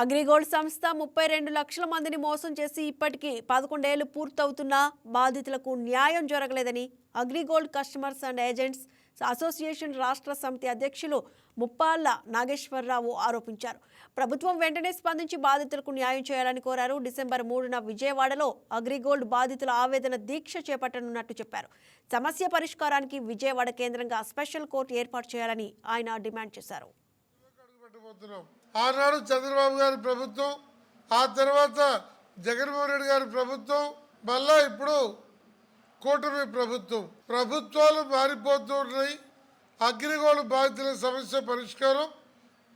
అగ్రిగోల్డ్ సంస్థ ముప్పై రెండు లక్షల మందిని మోసం చేసి ఇప్పటికీ పదకొండేళ్ళు పూర్తవుతున్నా బాధితులకు న్యాయం జరగలేదని Agrigold customers and agents association రాష్ట్ర సమితి అధ్యక్షులు ముప్పాళ్ళ నాగేశ్వరరావు ఆరోపించారు. ప్రభుత్వం వెంటనే స్పందించి బాధితులకు న్యాయం చేయాలని కోరారు. డిసెంబర్ మూడున విజయవాడలో అగ్రిగోల్డ్ బాధితుల ఆవేదన దీక్ష చేపట్టనున్నట్టు చెప్పారు. సమస్య పరిష్కారానికి విజయవాడ కేంద్రంగా స్పెషల్ కోర్టు ఏర్పాటు చేయాలని ఆయన డిమాండ్ చేశారు. ఆనాడు చంద్రబాబు గారి ప్రభుత్వం ఆ తర్వాత జగన్మోహన్ రెడ్డి గారి ప్రభుత్వం మళ్ళా ఇప్పుడు కూటమి ప్రభుత్వం. ప్రభుత్వాలు మారిపోతున్నాయి అగ్రిగోళ బాధితుల సమస్య పరిష్కారం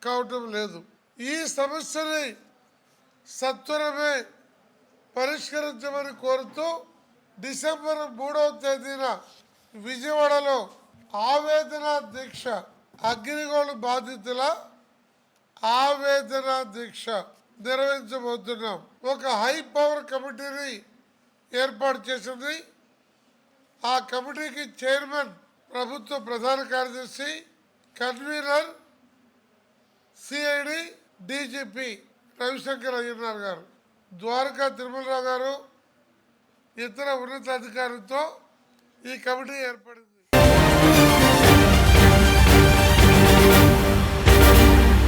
కావటం లేదు. ఈ సమస్యని సత్వరమే పరిష్కరించమని కోరుతూ డిసెంబర్ మూడవ తేదీన విజయవాడలో ఆవేదన దీక్ష అగ్నిగోళ బాధితుల ఆవేదన దీక్ష నిర్వహించబోతున్నాం. ఒక హై పవర్ కమిటీని ఏర్పాటు చేసింది. ఆ కమిటీకి చైర్మన్ ప్రభుత్వ ప్రధాన కార్యదర్శి convener CID DGP Ravishankar Ayyannar garu. Dwaraka Tirumalarao గారు ఇతర ఉన్నతాధికారులతో ఈ కమిటీ ఏర్పడింది.